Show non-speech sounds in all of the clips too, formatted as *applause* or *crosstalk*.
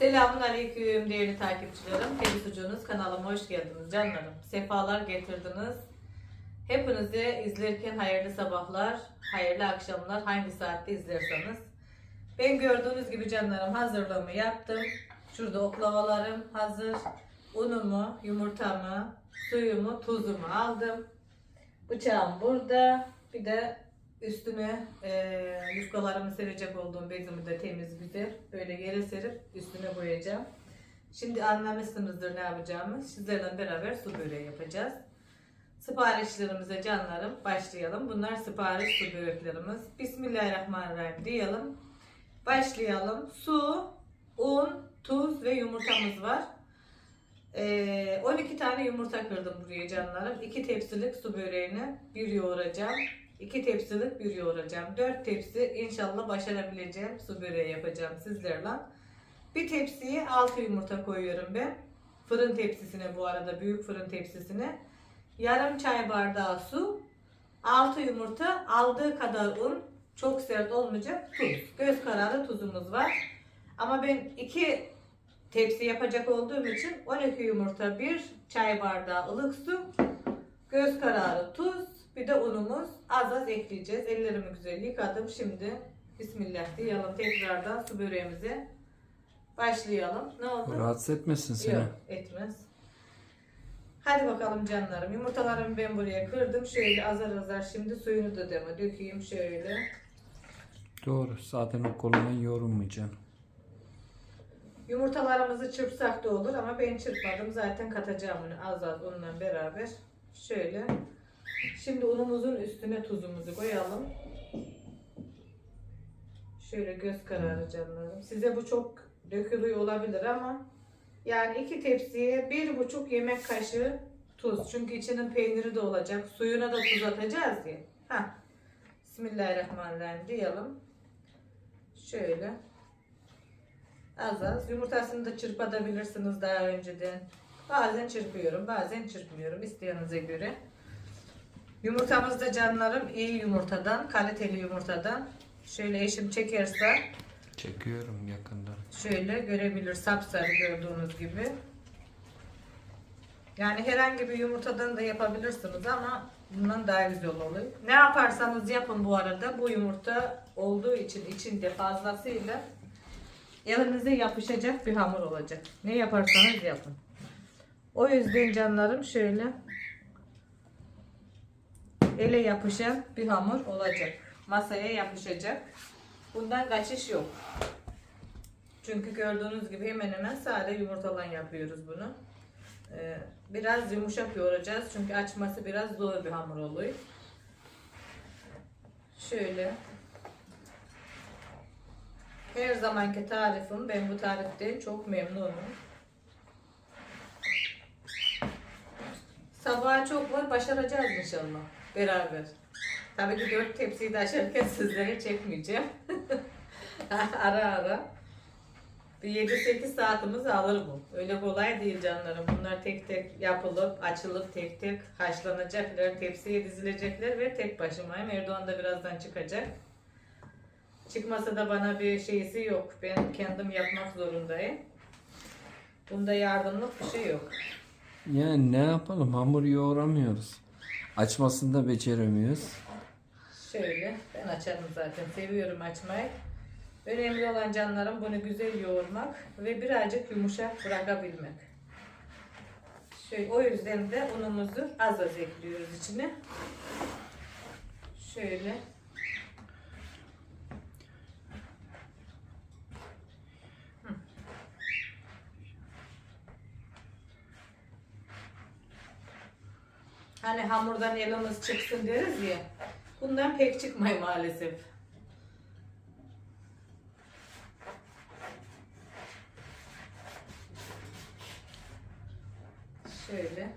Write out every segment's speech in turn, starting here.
Selamun Aleyküm değerli takipçilerim. Temiz Sucuğunuz kanalıma hoş geldiniz canlarım. Sefalar getirdiniz. Hepinize izlerken hayırlı sabahlar, hayırlı akşamlar hangi saatte izlerseniz. Ben gördüğünüz gibi canlarım hazırlığımı yaptım. Şurada oklavalarım hazır. Unumu, yumurtamı, suyumu, tuzumu aldım. Bıçağım burada. Bir de üstüne eee yufkalarımı serecek olduğum bezimi de temiz güzel böyle yere serip üstüne koyacağım. Şimdi anlamışsınızdır ne yapacağımı. Sizlerle beraber su böreği yapacağız. Siparişlerimize canlarım başlayalım. Bunlar sipariş su böreklerimiz. Bismillahirrahmanirrahim diyelim. Başlayalım. Su, un, tuz ve yumurtamız var. Ee, 12 tane yumurta kırdım buraya canlarım. 2 tepsilik su böreğini bir yoğuracağım. 2 tepsilik bir yoğuracağım. 4 tepsi inşallah başarabileceğim su böreği yapacağım sizlerle. Bir tepsiye 6 yumurta koyuyorum ben. Fırın tepsisine bu arada büyük fırın tepsisine. Yarım çay bardağı su. 6 yumurta aldığı kadar un. Çok sert olmayacak tuz. Göz kararı tuzumuz var. Ama ben 2 tepsi yapacak olduğum için 12 yumurta, 1 çay bardağı ılık su, göz kararı tuz, bir de unumuz az az ekleyeceğiz. Ellerimi güzel yıkadım. Şimdi Bismillah diyelim tekrardan su böreğimize başlayalım. Ne oldu? Rahatsız etmesin seni. Yok etmez. Hadi bakalım canlarım. Yumurtalarımı ben buraya kırdım. Şöyle azar azar şimdi suyunu da deme dökeyim şöyle. Doğru. Zaten o kolundan yorulmayacaksın. Yumurtalarımızı çırpsak da olur ama ben çırpmadım. Zaten katacağım onu az az onunla beraber. Şöyle. Şimdi unumuzun üstüne tuzumuzu koyalım. Şöyle göz kararı canlarım. Size bu çok dökülüyor olabilir ama yani iki tepsiye bir buçuk yemek kaşığı tuz. Çünkü içinin peyniri de olacak. Suyuna da tuz atacağız ya. Heh. Bismillahirrahmanirrahim diyelim. Şöyle. Az az. Yumurtasını da çırpabilirsiniz daha önceden. Bazen çırpıyorum, bazen çırpmıyorum. İsteğinize göre. Yumurtamız da canlarım iyi yumurtadan, kaliteli yumurtadan. Şöyle eşim çekerse Çekiyorum yakında. şöyle görebilir sapsarı gördüğünüz gibi. Yani herhangi bir yumurtadan da yapabilirsiniz ama bundan daha güzel oluyor. Ne yaparsanız yapın bu arada bu yumurta olduğu için içinde fazlasıyla elinize yapışacak bir hamur olacak. Ne yaparsanız yapın. O yüzden canlarım şöyle ele yapışan bir hamur olacak. Masaya yapışacak. Bundan kaçış yok. Çünkü gördüğünüz gibi hemen hemen sade yumurtadan yapıyoruz bunu. Ee, biraz yumuşak yoğuracağız çünkü açması biraz zor bir hamur oluyor. Şöyle. Her zamanki tarifim. Ben bu tariften çok memnunum. Sabaha çok var. Başaracağız inşallah. Beraber. Tabii ki dört tepsiyi de aşarken sizlere çekmeyeceğim. *laughs* ara ara. Bir 7-8 saatimiz alır bu. Öyle kolay değil canlarım. Bunlar tek tek yapılıp, açılıp tek tek haşlanacaklar, tepsiye dizilecekler ve tek başımayım. Erdoğan da birazdan çıkacak. Çıkmasa da bana bir şeysi yok. Ben kendim yapmak zorundayım. Bunda yardımlık bir şey yok. Yani ne yapalım hamur yoğuramıyoruz. Açmasını da beceremiyoruz. Şöyle ben açarım zaten. Seviyorum açmayı. Önemli olan canlarım bunu güzel yoğurmak ve birazcık yumuşak bırakabilmek. Şöyle, o yüzden de unumuzu az az ekliyoruz içine. Şöyle. Hani hamurdan elimiz çıksın deriz ya. Bundan pek çıkmıyor maalesef. Şöyle.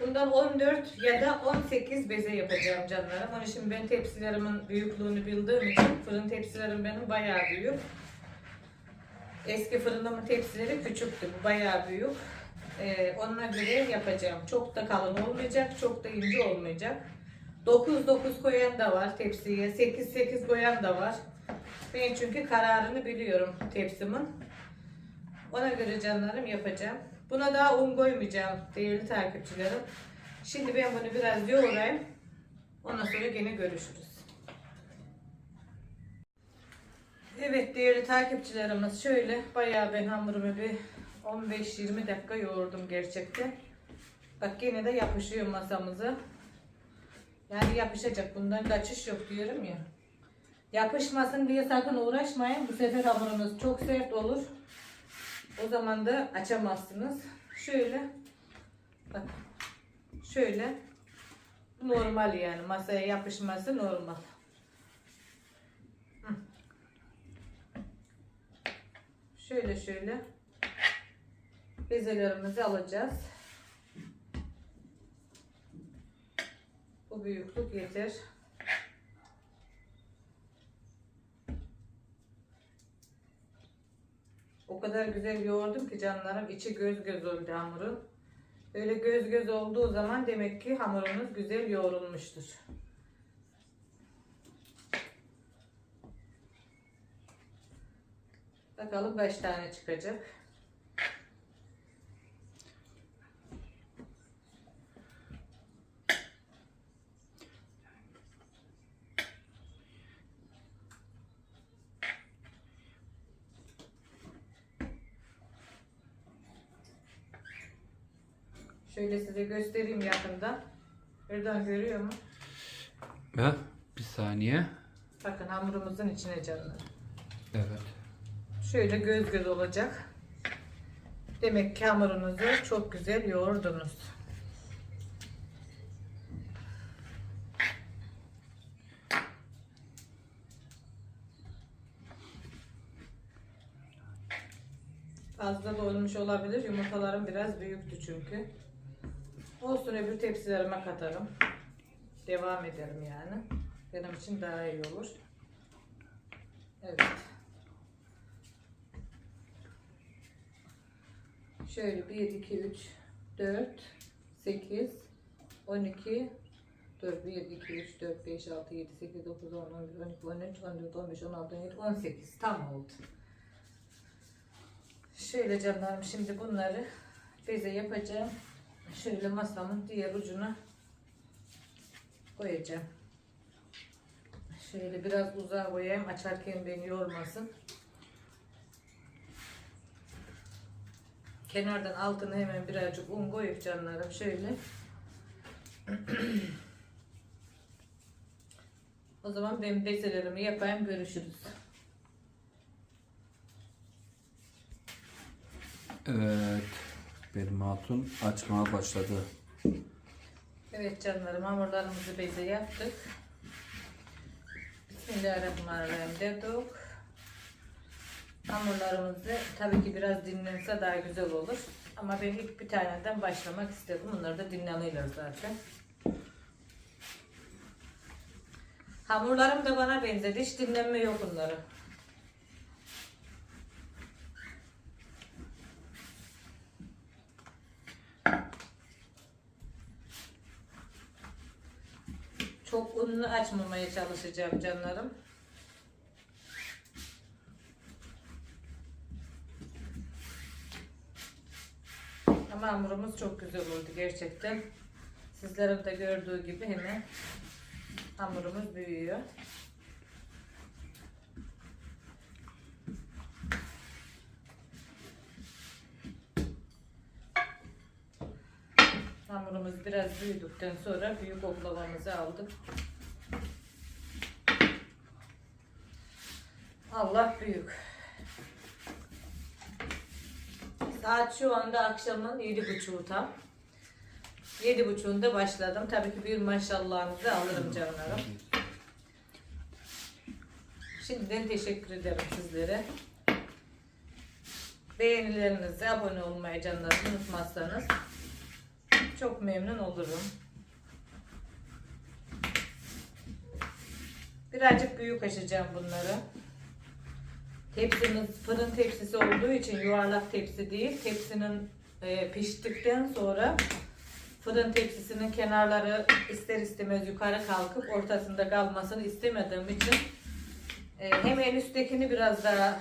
Bundan 14 ya da 18 beze yapacağım canlarım. Onun için ben tepsilerimin büyüklüğünü bildiğim için fırın tepsilerim benim bayağı büyük. Eski fırınımın tepsileri küçüktü. Bu bayağı büyük. Ee, onunla göre yapacağım. Çok da kalın olmayacak, çok da ince olmayacak. 9-9 koyan da var tepsiye, 8-8 koyan da var. Ben çünkü kararını biliyorum tepsimin. Ona göre canlarım yapacağım. Buna daha un koymayacağım değerli takipçilerim. Şimdi ben bunu biraz yoğurayım. Ondan sonra yine görüşürüz. Evet değerli takipçilerimiz şöyle bayağı ben hamurumu bir 15-20 dakika yoğurdum gerçekten. Bak yine de yapışıyor masamıza. Yani yapışacak bundan kaçış yok diyorum ya. Yapışmasın diye sakın uğraşmayın. Bu sefer hamurunuz çok sert olur. O zaman da açamazsınız. Şöyle. Bak. Şöyle. Normal yani. Masaya yapışması normal. Şöyle şöyle. Bezelerimizi alacağız. Bu büyüklük yeter. O kadar güzel yoğurdum ki canlarım içi göz göz oldu hamurun. Öyle göz göz olduğu zaman demek ki hamurunuz güzel yoğrulmuştur. Bakalım kaç tane çıkacak. Şöyle size göstereyim yakından. Buradan görüyor mu? Ha, bir saniye. Bakın hamurumuzun içine canlı. Evet. Şöyle göz göz olacak. Demek ki hamurunuzu çok güzel yoğurdunuz. Fazla da olmuş olabilir. Yumurtalarım biraz büyüktü çünkü. Olsun öbür tepsilerime katarım. Devam ederim yani. Benim için daha iyi olur. Evet. Şöyle 1, 2, 3, 4, 8, 12, 4, 1, 2, 3, 4, 5, 6, 7, 8, 9, 10, 11, 12, 13, 14, 15, 16, 17, 18. Tam oldu. Şöyle canlarım şimdi bunları beze yapacağım. Şöyle masamın diğer ucuna koyacağım. Şöyle biraz uzağa koyayım açarken beni yormasın. Kenardan altına hemen birazcık un koyup canlarım şöyle. *clears throat* o zaman ben bezelerimi yapayım görüşürüz. Evet. Benim hatun açmaya başladı. Evet canlarım hamurlarımızı beze yaptık. Bismillahirrahmanirrahim dedik. Hamurlarımızı tabii ki biraz dinlense daha güzel olur. Ama ben ilk bir taneden başlamak istedim. Bunlar da dinleniyorlar zaten. Hamurlarım da bana benzedi. Hiç dinlenme yok bunların. Unlu açmamaya çalışacağım canlarım. Ama hamurumuz çok güzel oldu gerçekten. Sizlerin de gördüğü gibi hemen hamurumuz büyüyor. Hamurumuz biraz büyüdükten sonra büyük oklavamızı aldık. Allah büyük. Saat şu anda akşamın yedi buçuğu tam. Yedi buçuğunda başladım. Tabii ki bir maşallahınızı alırım canlarım. Şimdiden teşekkür ederim sizlere. Beğenilerinizi, abone olmayı canlarım unutmazsanız çok memnun olurum. Birazcık büyük açacağım bunları. Tepsimiz fırın tepsisi olduğu için yuvarlak tepsi değil. Tepsinin e, piştikten sonra fırın tepsisinin kenarları ister istemez yukarı kalkıp ortasında kalmasını istemediğim için e, hem en üsttekini biraz daha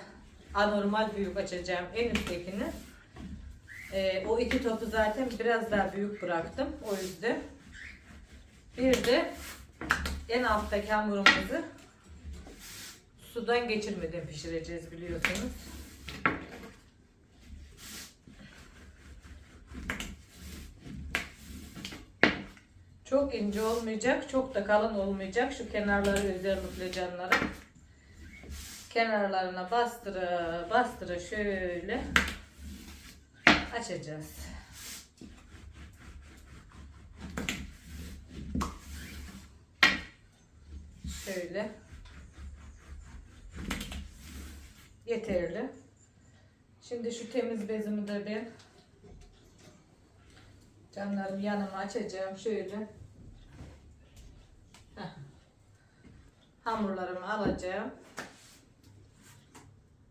anormal büyük açacağım. En üsttekini. E, o iki topu zaten biraz daha büyük bıraktım. O yüzden. Bir de en alttaki hamurumuzu sudan geçirmeden pişireceğiz biliyorsunuz. Çok ince olmayacak, çok da kalın olmayacak. Şu kenarları özellikle canlarım. Kenarlarına bastıra bastıra şöyle açacağız. Şöyle. Yeterli. Şimdi şu temiz bezimi de ben canlarım yanıma açacağım şöyle. Heh. Hamurlarımı alacağım.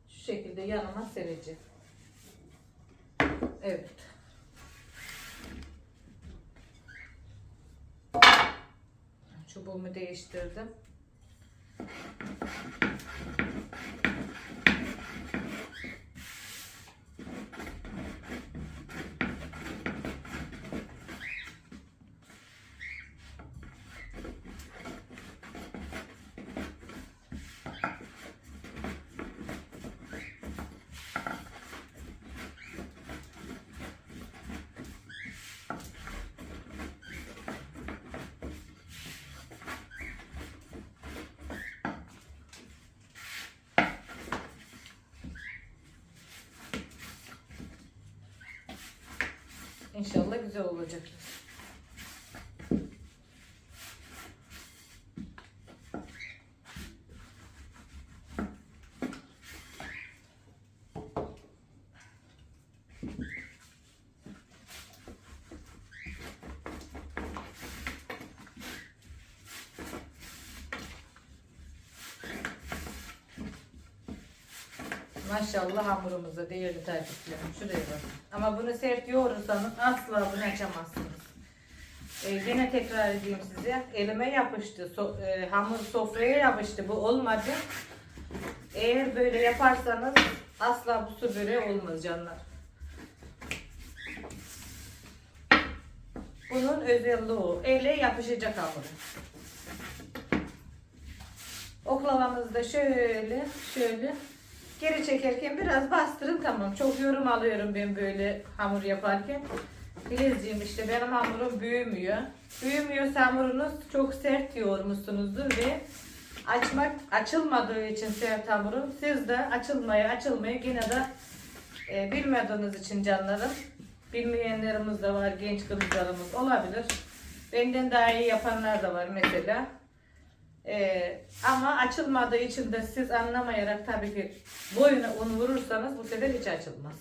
Şu şekilde yanıma sereceğim. Evet. Çubuğumu değiştirdim. İnşallah güzel olacak. Maşallah hamurumuza değerli takipçilerim. Şuraya bakın. Ama bunu sert yoğurursanız asla bunu açamazsınız. Ee, yine tekrar edeyim size. Elime yapıştı. So- e, hamur sofraya yapıştı. Bu olmadı. Eğer böyle yaparsanız asla bu su böreği olmaz canlar. Bunun özelliği o. Ele yapışacak hamuru. Oklavamızı da şöyle şöyle geri çekerken biraz bastırın tamam. Çok yorum alıyorum ben böyle hamur yaparken. Bilezciğim işte benim hamurum büyümüyor. Büyümüyorsa hamurunuz çok sert yoğurmuşsunuzdur ve açmak açılmadığı için sert hamurun siz de açılmaya açılmaya yine de e, bilmediğiniz için canlarım bilmeyenlerimiz de var genç kızlarımız olabilir. Benden daha iyi yapanlar da var mesela. Ee, ama açılmadığı için de siz anlamayarak tabii ki boyuna un vurursanız bu sefer hiç açılmaz.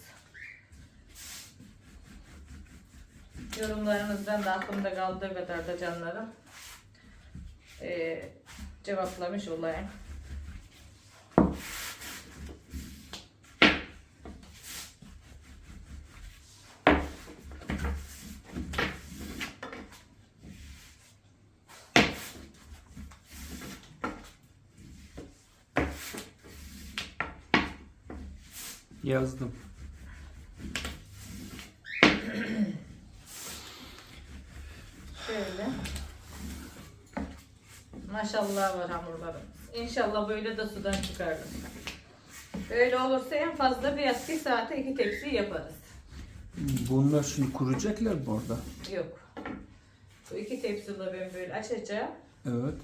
Yorumlarınızdan da aklımda kaldığı kadar da canlarım ee, cevaplamış olayım. Yazdım. Şöyle. Maşallah var hamurlarımız. İnşallah böyle de sudan çıkarır. Böyle olursa en fazla bir bir saate iki tepsi yaparız. Bunlar şimdi kuracaklar mı orada? Yok. Bu iki tepsiyle ben böyle açacağım. Evet.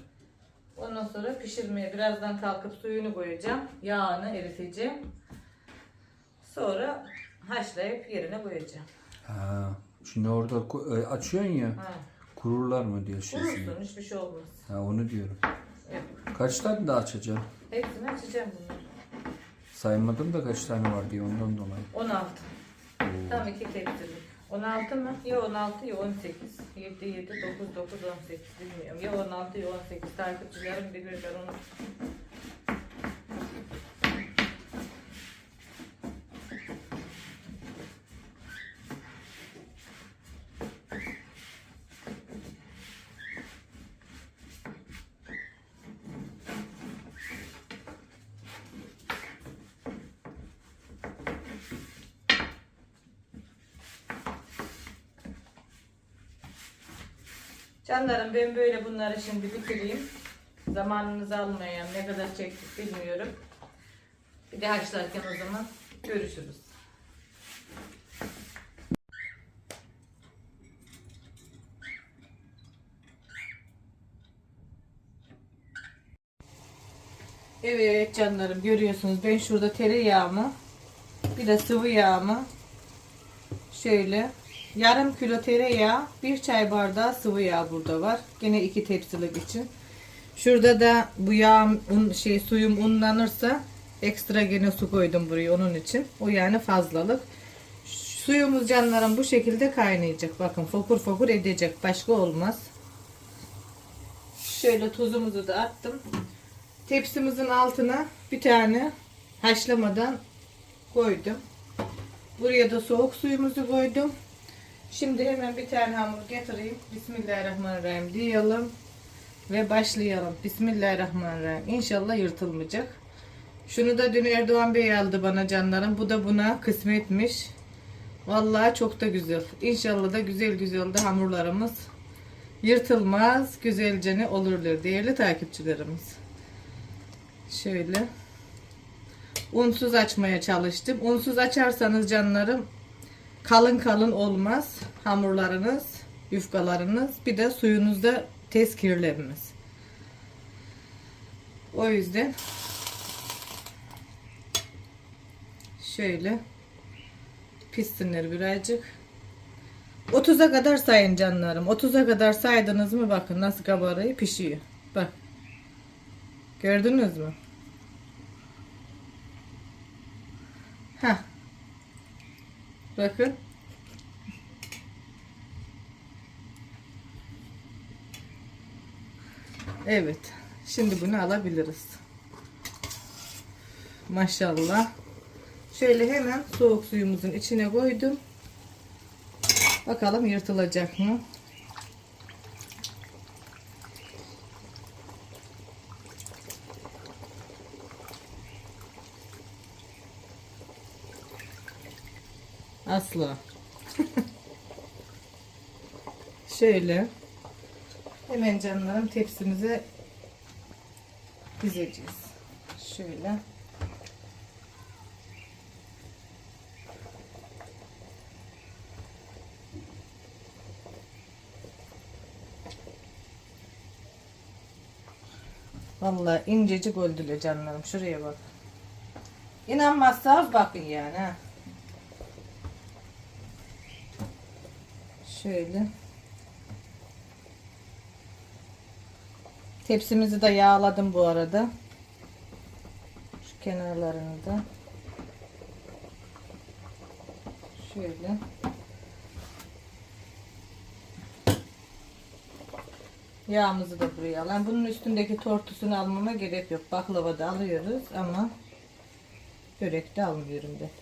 Ondan sonra pişirmeye birazdan kalkıp suyunu koyacağım. Yağını eriteceğim. Sonra haşlayıp yerine koyacağım. Ha. Şimdi orada e, açıyorsun ya. Ha. Kururlar mı diye şey. Kurursun hiçbir şey olmaz. Ha onu diyorum. Yok. Kaç tane daha açacaksın? Hepsini açacağım bunları. Saymadım da kaç tane var diye ondan dolayı. 16. Oo. Tam iki tepsilik. 16 mı? Ya 16 ya 18. 7, 7, 9, 9, 18 bilmiyorum. Ya 16 ya 18 takipçilerim bilirler onu. Canlarım ben böyle bunları şimdi bitireyim. Zamanınızı almayan ne kadar çektik bilmiyorum. Bir de haşlarken o zaman görüşürüz. Evet canlarım görüyorsunuz ben şurada tereyağımı bir de sıvı yağımı şöyle yarım kilo tereyağı bir çay bardağı sıvı yağ burada var. Gene iki tepsilik için. Şurada da bu yağ un, şey suyum unlanırsa ekstra gene su koydum buraya onun için. O yani fazlalık. Suyumuz canlarım bu şekilde kaynayacak. Bakın fokur fokur edecek. Başka olmaz. Şöyle tuzumuzu da attım. Tepsimizin altına bir tane haşlamadan koydum. Buraya da soğuk suyumuzu koydum. Şimdi hemen bir tane hamur getireyim. Bismillahirrahmanirrahim diyelim. Ve başlayalım. Bismillahirrahmanirrahim. İnşallah yırtılmayacak. Şunu da dün Erdoğan Bey aldı bana canlarım. Bu da buna kısmetmiş. Vallahi çok da güzel. İnşallah da güzel güzel de hamurlarımız yırtılmaz, güzelce ne olurlar değerli takipçilerimiz. Şöyle. Unsuz açmaya çalıştım. Unsuz açarsanız canlarım kalın kalın olmaz hamurlarınız, yufkalarınız. Bir de suyunuzda tez kirlenmez. O yüzden şöyle pissinler birazcık. 30'a kadar sayın canlarım. 30'a kadar saydınız mı bakın nasıl kabarıyor pişiyor. Bak. Gördünüz mü? Heh. Bakın. Evet. Şimdi bunu alabiliriz. Maşallah. Şöyle hemen soğuk suyumuzun içine koydum. Bakalım yırtılacak mı? Asla. Şöyle hemen canlarım tepsimize dizeceğiz. Şöyle. Vallahi incecik öldüler canlarım. Şuraya bak. İnanmazsanız bakın yani. ha. Şöyle. Tepsimizi de yağladım bu arada. Şu kenarlarını da. Şöyle. Yağımızı da buraya alalım. Bunun üstündeki tortusunu almama gerek yok. Baklava da alıyoruz ama börek de almıyorum ben.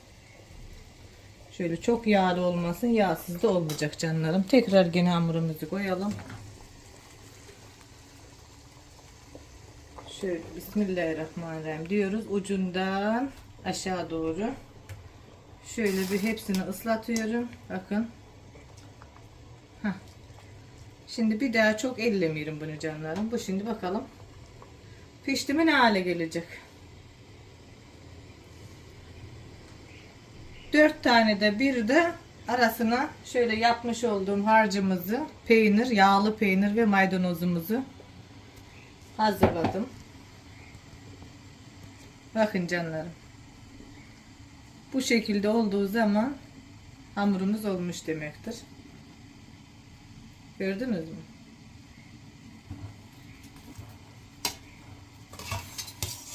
Şöyle çok yağlı olmasın. Yağsız da olmayacak canlarım. Tekrar gene hamurumuzu koyalım. Şöyle Bismillahirrahmanirrahim diyoruz. Ucundan aşağı doğru. Şöyle bir hepsini ıslatıyorum. Bakın. Heh. Şimdi bir daha çok ellemiyorum bunu canlarım. Bu şimdi bakalım. Pişti mi ne hale gelecek? Dört tane de bir de arasına şöyle yapmış olduğum harcımızı peynir, yağlı peynir ve maydanozumuzu hazırladım. Bakın canlarım. Bu şekilde olduğu zaman hamurumuz olmuş demektir. Gördünüz mü?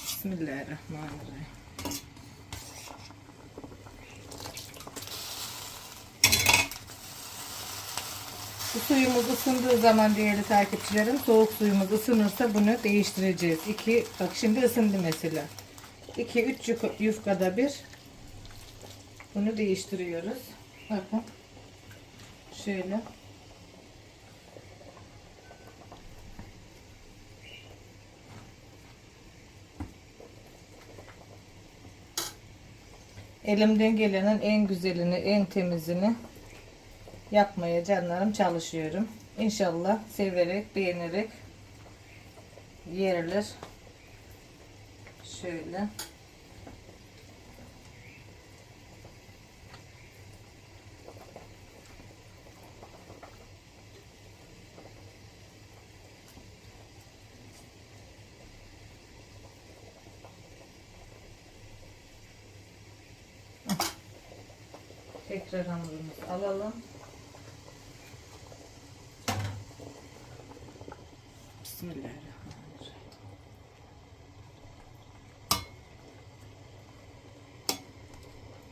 Bismillahirrahmanirrahim. Bu suyumuz ısındığı zaman değerli takipçilerim soğuk suyumuz ısınırsa bunu değiştireceğiz. İki, bak şimdi ısındı mesela. 2-3 yufkada bir bunu değiştiriyoruz. Bakın. Şöyle. Elimden gelenin en güzelini, en temizini yapmaya canlarım çalışıyorum. İnşallah severek, beğenerek yerilir. Şöyle. Tekrar hamurumuzu alalım. Bismillahirrahmanirrahim.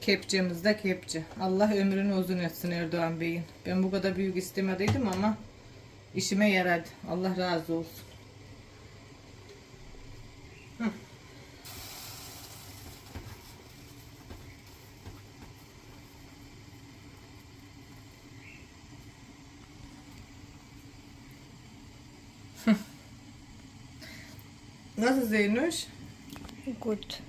Kepçemiz de kepçe. Allah ömrünü uzun etsin Erdoğan Bey'in. Ben bu kadar büyük istemediydim ama işime yaradı. Allah razı olsun. Nasıl Zeynoş? Gut.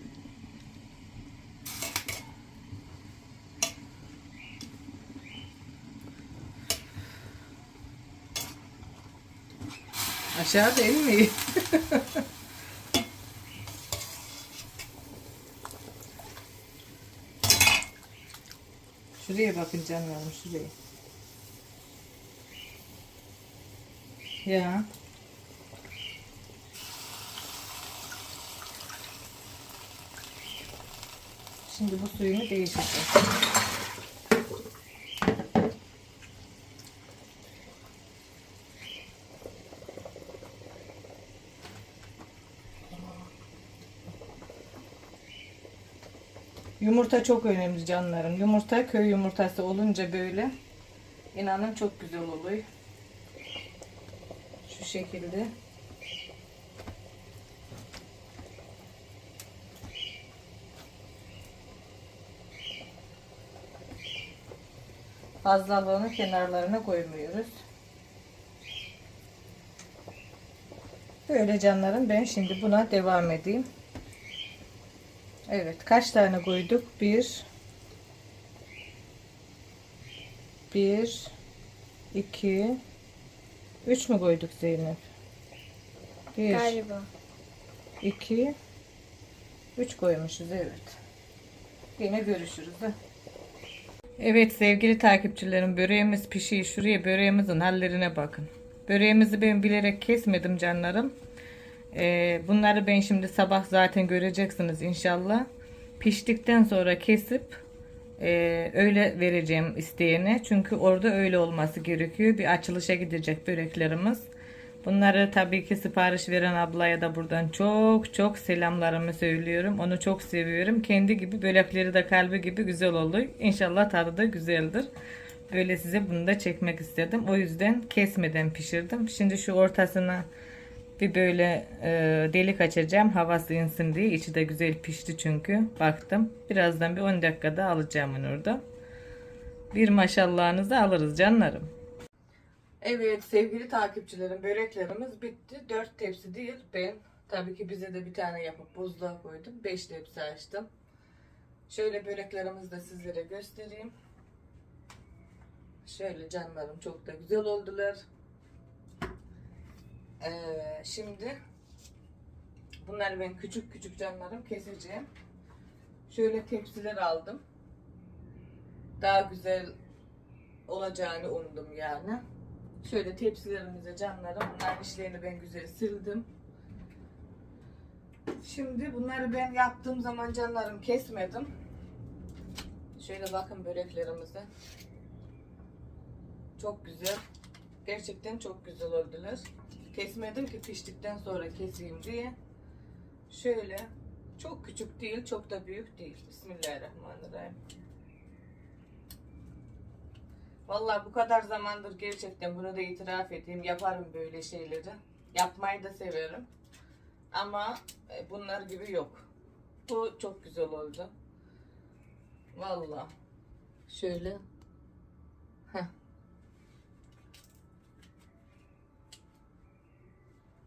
Aşağı değil mi? Şuraya bakın canlarım şuraya. Ya. Şimdi bu suyunu değiştireceğiz. Yumurta çok önemli canlarım. Yumurta köy yumurtası olunca böyle inanın çok güzel oluyor. Şu şekilde. Fazlalığını kenarlarına koymuyoruz. Böyle canlarım ben şimdi buna devam edeyim. Evet kaç tane koyduk? Bir bir iki üç mü koyduk Zeynep? Bir, Galiba. iki üç koymuşuz evet. Yine görüşürüz. ha. Evet sevgili takipçilerim böreğimiz pişiyor. Şuraya böreğimizin hallerine bakın. Böreğimizi ben bilerek kesmedim canlarım. Ee, bunları ben şimdi sabah zaten göreceksiniz inşallah. Piştikten sonra kesip e, öyle vereceğim isteyene. Çünkü orada öyle olması gerekiyor. Bir açılışa gidecek böreklerimiz. Bunları tabii ki sipariş veren ablaya da buradan çok çok selamlarımı söylüyorum. Onu çok seviyorum. Kendi gibi börekleri de kalbi gibi güzel oluyor. İnşallah tadı da güzeldir. Böyle size bunu da çekmek istedim. O yüzden kesmeden pişirdim. Şimdi şu ortasına bir böyle e, delik açacağım. Havası insin diye. İçi de güzel pişti çünkü. Baktım. Birazdan bir 10 dakikada alacağım onu orada. Bir maşallahınızı alırız canlarım. Evet sevgili takipçilerim böreklerimiz bitti. 4 tepsi değil ben tabii ki bize de bir tane yapıp buzluğa koydum. 5 tepsi açtım. Şöyle böreklerimizi de sizlere göstereyim. Şöyle canlarım çok da güzel oldular. Ee, şimdi bunları ben küçük küçük canlarım keseceğim. Şöyle tepsiler aldım. Daha güzel olacağını umdum yani. Şöyle tepsilerimize canlarım. Bunların içlerini ben güzel sildim. Şimdi bunları ben yaptığım zaman canlarım kesmedim. Şöyle bakın böreklerimize. Çok güzel. Gerçekten çok güzel oldular. Kesmedim ki piştikten sonra keseyim diye. Şöyle çok küçük değil, çok da büyük değil. Bismillahirrahmanirrahim. Vallahi bu kadar zamandır gerçekten bunu da itiraf edeyim. Yaparım böyle şeyleri. Yapmayı da severim. Ama e, bunlar gibi yok. Bu çok güzel oldu. Vallahi. Şöyle. Heh.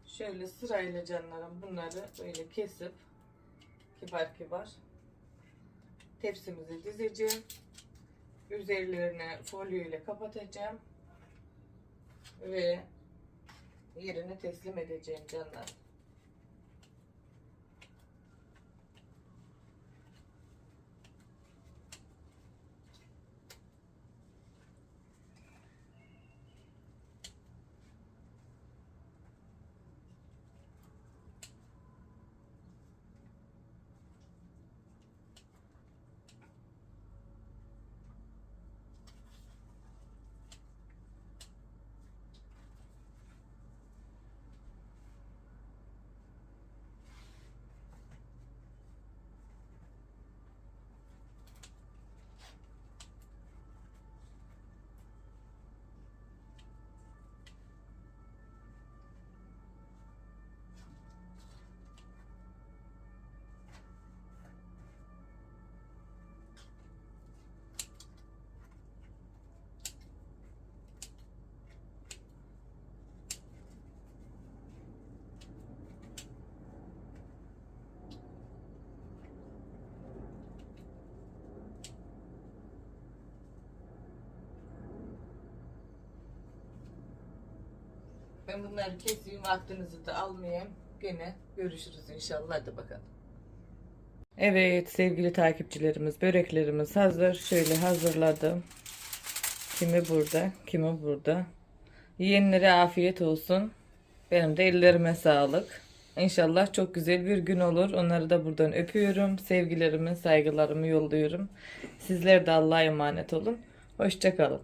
Şöyle sırayla canlarım bunları böyle kesip kibar kibar tepsimize dizeceğim. Üzerlerine folyo ile kapatacağım. ve yerine teslim edeceğim canlar. Ben bunları keseyim vaktinizi de almayayım. Gene görüşürüz inşallah. Hadi bakalım. Evet sevgili takipçilerimiz böreklerimiz hazır. Şöyle hazırladım. Kimi burada, kimi burada. Yiyenlere afiyet olsun. Benim de ellerime sağlık. İnşallah çok güzel bir gün olur. Onları da buradan öpüyorum. Sevgilerimi, saygılarımı yolluyorum. Sizler de Allah'a emanet olun. Hoşçakalın.